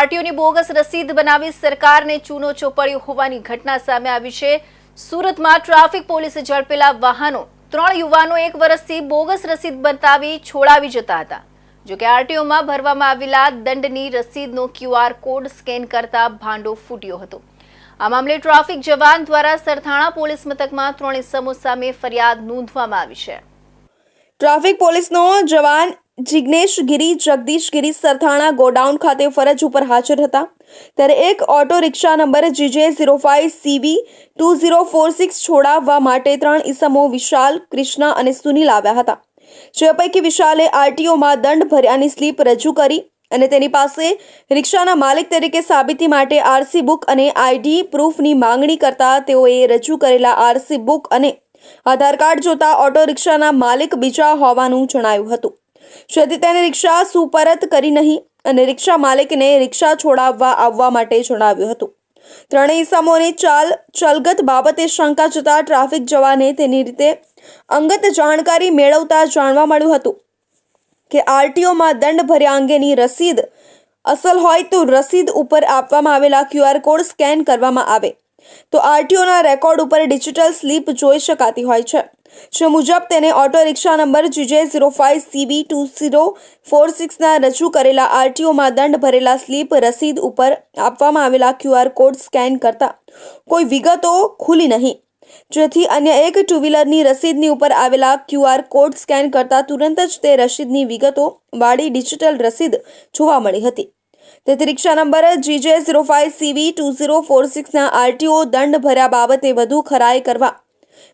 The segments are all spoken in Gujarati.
આરટીઓની બોગસ રસીદ બનાવી સરકારને ચૂનો ચોપડ્યો હોવાની ઘટના સામે આવી છે. સુરતમાં ટ્રાફિક પોલીસે ઝડપેલા વાહનો, ત્રણ યુવાનો એક વર્ષથી બોગસ રસીદ બતાવી છોડાવી જતા હતા. જોકે આરટીઓમાં ભરવામાં આવેલા દંડની રસીદનો ક્યુઆર કોડ સ્કેન કરતા ભાંડો ફૂટ્યો હતો. આ મામલે ટ્રાફિક જવાન દ્વારા સરથાણા પોલીસ મથકમાં ત્રણ ઇસમો સામે ફરિયાદ નોંધવામાં આવી છે. ટ્રાફિક પોલીસનો જવાન જિગ્નેશ ગિરી, જગદીશ ગિરી, સરથાણા ગોડાઉન ખાતે ફરજ ઉપર હાજર હતા. ત્યારે એક auto rickshaw number GJ zero five CV two zero four six છોડાવવા માટે ત્રણ ઈસમો વિશાલ, કૃષ્ણા અને સુનિલ આવ્યા હતા. જે પૈકી વિશાલે આરટીઓમાં દંડ ભર્યાની સ્લીપ રજૂ કરી અને તેની પાસે રિક્ષાના માલિક તરીકે સાબિતી માટે આરસી બુક અને આઈડી પ્રૂફની માંગણી કરતા તેઓએ રજૂ કરેલા આરસી બુક અને આધાર કાર્ડ જોતા ઓટો રિક્ષાના માલિક બીજા હોવાનું જણાયું હતું. જેથી તેને રિક્ષા સુપરત કરી નહીં અને રિક્ષા માલિકને રિક્ષા છોડાવવા આવવા માટે જણાવ્યું હતું. ત્રણેય ઇસમોની ચાલ, ચલગત બાબતે શંકા જતા ટ્રાફિક જવાને તેની રીતે અંગત જાણકારી મેળવતા જાણવા મળ્યું હતું કે આરટીઓમાં દંડ ભર્યા અંગેની રસીદ, અસલ હોય તો રસીદ ઉપર આપવામાં આવેલા ક્યુઆર કોડ સ્કેન કરવામાં આવે. તો આરટીઓના રેકોર્ડ ઉપર ડિજિટલ સ્લીપ જોઈ શકાતી હોય છે. જે મુજબ તેને auto rickshaw number GJ zero five CB two zero four સિક્સના રજૂ કરેલા આરટીઓમાં દંડ ભરેલા સ્લીપ રસીદ ઉપર આપવામાં આવેલા ક્યુઆર કોડ સ્કેન કરતા કોઈ વિગતો ખુલી નહીં. જેથી અન્ય એક ટુ વ્હીલરની રસીદની ઉપર આવેલા ક્યુઆર કોડ સ્કેન કરતા તુરંત જ તે રસીદની વિગતો વાળી ડિજિટલ રસીદ જોવા મળી હતી. તેથી rickshaw number GJ zero five CV two zero four સિક્સના RTO દંડ ભર્યા બાબતે વધુ ખરાઈ કરવા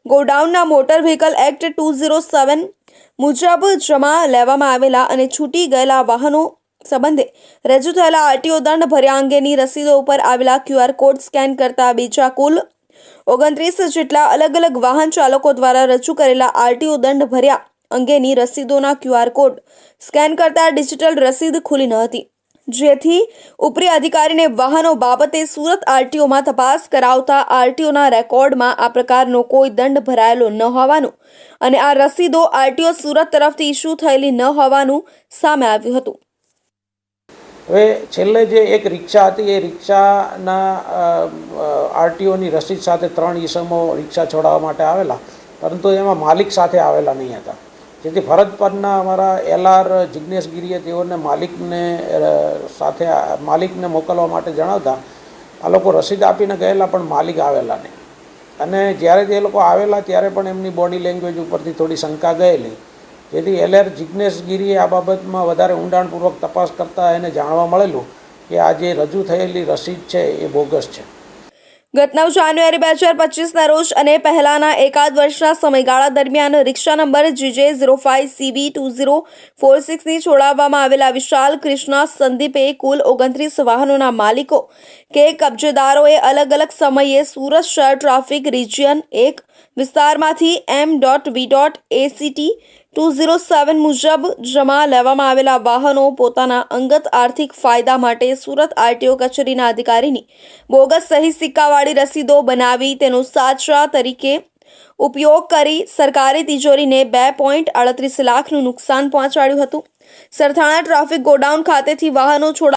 ગોડાઉનના motor vehicle act two zero seven મુજબ જમા લેવામાં આવેલા અને છૂટી ગયેલા વાહનો સંબંધે રજૂ થયેલા આરટીઓ દંડ ભર્યા અંગેની રસીદો ઉપર આવેલા ક્યુઆર કોડ સ્કેન કરતા બીજા કુલ ઓગણત્રીસ જેટલા અલગ અલગ વાહન ચાલકો દ્વારા રજૂ કરેલા આરટીઓ દંડ ભર્યા અંગેની રસીદોના ક્યુઆર કોડ સ્કેન કરતા ડિજિટલ રસીદ ખુલી ન હતી. જેથી ઉપરી અધિકારીને વાહનો બાબતે સુરત આરટીઓમાં તપાસ કરાવતા આરટીઓના રેકોર્ડમાં આ પ્રકારનો કોઈ દંડ ભરાયેલો ન હોવાનું અને આ રસીદો આરટીઓ સુરત તરફથી ઇસ્યુ થયેલી ન હોવાનું સામે આવ્યું હતું. હવે છેલ્લે જે એક રિક્ષા હતી, એ રિક્ષાના આરટીઓની રસીદ સાથે ત્રણ ઈસમો રિક્ષા છોડાવવા માટે આવેલા, પરંતુ એમાં માલિક સાથે આવેલા નહીં હતા. જેથી ફરજ પરના અમારા એલઆર જિજ્ઞેશ તેઓને માલિકને સાથે માલિકને મોકલવા માટે જણાવતા, આ લોકો રસીદ આપીને ગયેલા, પણ માલિક આવેલા નહીં. અને જ્યારે તે લોકો આવેલા, ત્યારે પણ એમની બોડી લેંગ્વેજ ઉપરથી થોડી શંકા ગયેલી. જેથી એલઆર જિજ્ઞેશ ગીરીએ આ બાબતમાં વધારે ઊંડાણપૂર્વક તપાસ કરતાં એને જાણવા મળેલું કે આ જે રજૂ થયેલી રસીદ છે, એ બોગસ છે. ગત નવ જાન્યુઆરી બે હજાર પચીસના રોજ અને પહેલાના એકાદ વર્ષના સમયગાળા દરમિયાન rickshaw number GJ zero five CB two zero four સિક્સની છોડાવવામાં આવેલા વિશાલ, કૃષ્ણા, સંદીપે કુલ ઓગણત્રીસ વાહનોના માલિકો કે કબજેદારોએ અલગ અલગ સમયે સુરત શહેર ટ્રાફિક રિજિયન એક વિસ્તારમાંથી M dot V dot act two zero seven મુજબ જમા લેવામાં આવેલા વાહનો પોતાના અંગત આર્થિક ફાયદા માટે સુરત આરટીઓ કચેરીના અધિકારીની બોગસ સહી સિક્કાવાળી રસીદો બનાવી તેનો સાચા તરીકે ઉપયોગ કરી સરકારી તિજોરીને બે પોઈન્ટ અડત્રીસ લાખનું નુકસાન પહોંચાડ્યું હતું. સરથાણા ટ્રાફિક ગોડાઉન ખાતેથી વાહનો છોડા